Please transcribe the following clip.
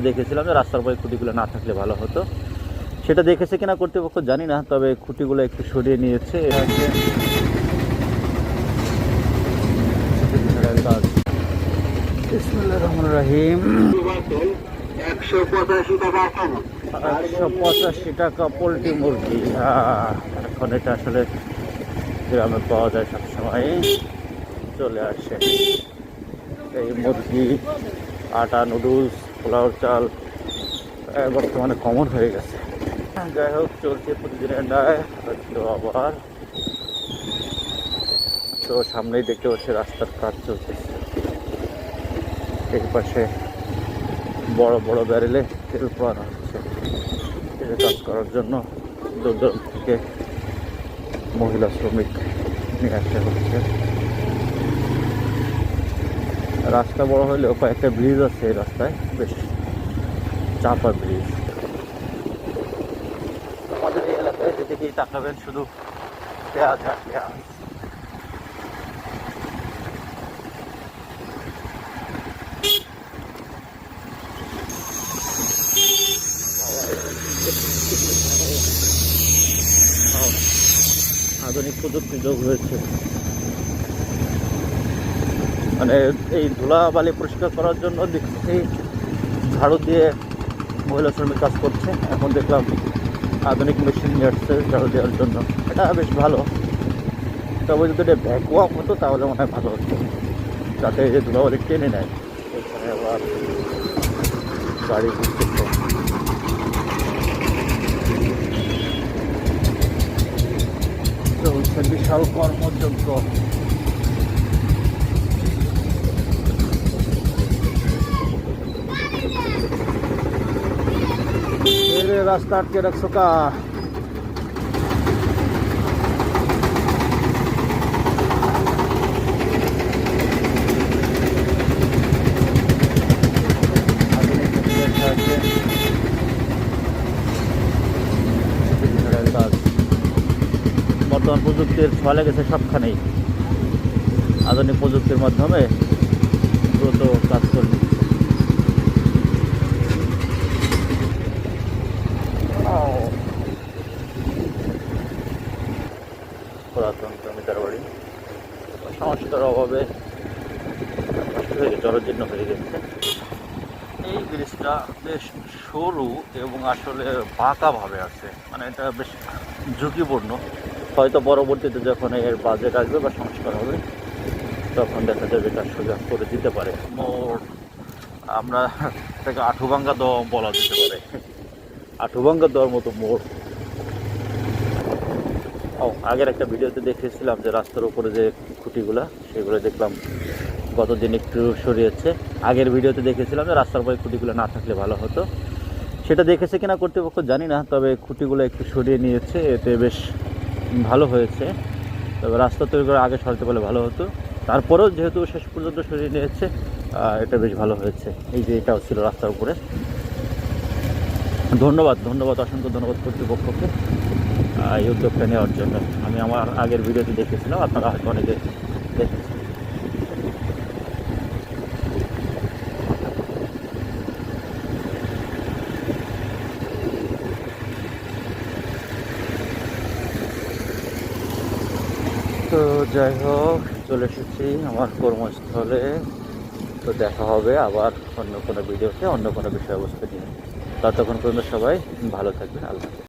দেখেছিলাম যে রাস্তার পরে খুঁটিগুলো না থাকলে ভালো হতো। সেটা দেখেছে কিনা কর্তৃপক্ষ জানি না, তবে খুঁটিগুলো একটু সরিয়ে নিয়েছে। রহিম। একশো পঁচাশি টাকা পোলট্রি মুরগি। এখন এটা আসলে গ্রামে পাওয়া যায় সবসময়। চলে আসে এই মুরগি, আটা, নুডলস পোলাও চাল বর্তমানে কমন হয়ে গেছে। যাই হোক চলছে প্রতিদিনের ডায় হয়তো আবার। তো সামনেই দেখতে পাচ্ছি রাস্তার কাজ চলছে এই পাশে বড় বড় ব্যারেলে তেল পাওয়ানো হচ্ছে এটা কাজ করার জন্য দূর দূরান্ত থেকে মহিলা শ্রমিক নিয়ে আসা হচ্ছে। রাস্তা বড় হলেও কয়েকটা ব্রিজ আছে এই রাস্তায়। বেশ, চাপা ব্রিজ আমাদের এই এলাকায় যেদিকেই তাকাবেন, শুধু পেঁয়াজ আর পেঁয়াজ। আধুনিক প্রযুক্তি যোগ হয়েছে। মানে এই ধুলা বালি পরিষ্কার করার জন্য দেখছি ঝাড়ু দিয়ে মহিলা শ্রমিক কাজ করছে। এখন দেখলাম আধুনিক মেশিন নিয়ে আসছে ঝাড়ু দেওয়ার জন্য। এটা বেশ ভালো। তবে যদি এটা ভ্যাকুয়াম হতো তাহলে মনে হয় ভালো হতো। যাতে এই যে ধুলাবালি টেনে নেয়। এখানে আবার গাড়ি বিশাল কর্মযজ্ঞ আধুনিক যন্ত্র আছে। বিভিন্ন কাজ বর্তমান প্রযুক্তির ফলে গেছে সবখানেই আধুনিক প্রযুক্তির মাধ্যমে দ্রুত কাজ করে পুরাতন জমিদার বাড়ি সংস্কার অভাবে জরাজীর্ণ হয়ে গেছে এই ব্রিজটা বেশ সরু এবং আসলে বাঁকাভাবে আছে মানে এটা বেশ ঝুঁকিপূর্ণ হয়তো পরবর্তীতে যখন এর বাজেট আসবে বা সংস্কার হবে তখন দেখা যাবে এটা সোজা করে দিতে পারে মোর আমরা এটাকে আঠুভাঙ্গা দেওয়া বলা যেতে পারে আঠুভাঙ্গা দেওয়ার মতো মোড় ও, আগের একটা ভিডিওতে দেখেছিলাম যে রাস্তার উপরে যে খুঁটিগুলা, সেগুলো দেখলাম গতদিন একটু সরিয়েছে। আগের ভিডিওতে দেখেছিলাম যে রাস্তার উপরে খুঁটিগুলো না থাকলে ভালো হতো। সেটা দেখেছে কিনা কর্তৃপক্ষ জানি না, তবে খুঁটিগুলো একটু সরিয়ে নিয়েছে, এতে বেশ ভালো হয়েছে। তবে রাস্তা তৈরি করে আগে সরাতে পারলে ভালো হতো। তারপরেও যেহেতু শেষ পর্যন্ত সরিয়ে নিয়েছে এটা বেশ ভালো হয়েছে। এই যে এটাও ছিল রাস্তার উপরে। ধন্যবাদ ধন্যবাদ, অসংখ্য ধন্যবাদ কর্তৃপক্ষকে এই উদ্যোগটা নেওয়ার জন্য। আমি আমার আগের ভিডিওতে দেখেছিলাম আপনারা হয়তো অনেকে দেখেছেন। তো যাই হোক, চলে এসেছি আমার কর্মস্থলে। তো দেখা হবে আবার অন্য কোনো ভিডিওতে, অন্য কোনো বিষয়বস্তু নিয়ে। ততক্ষণ পর্যন্ত সবাই ভালো থাকবেন আল্লাহ।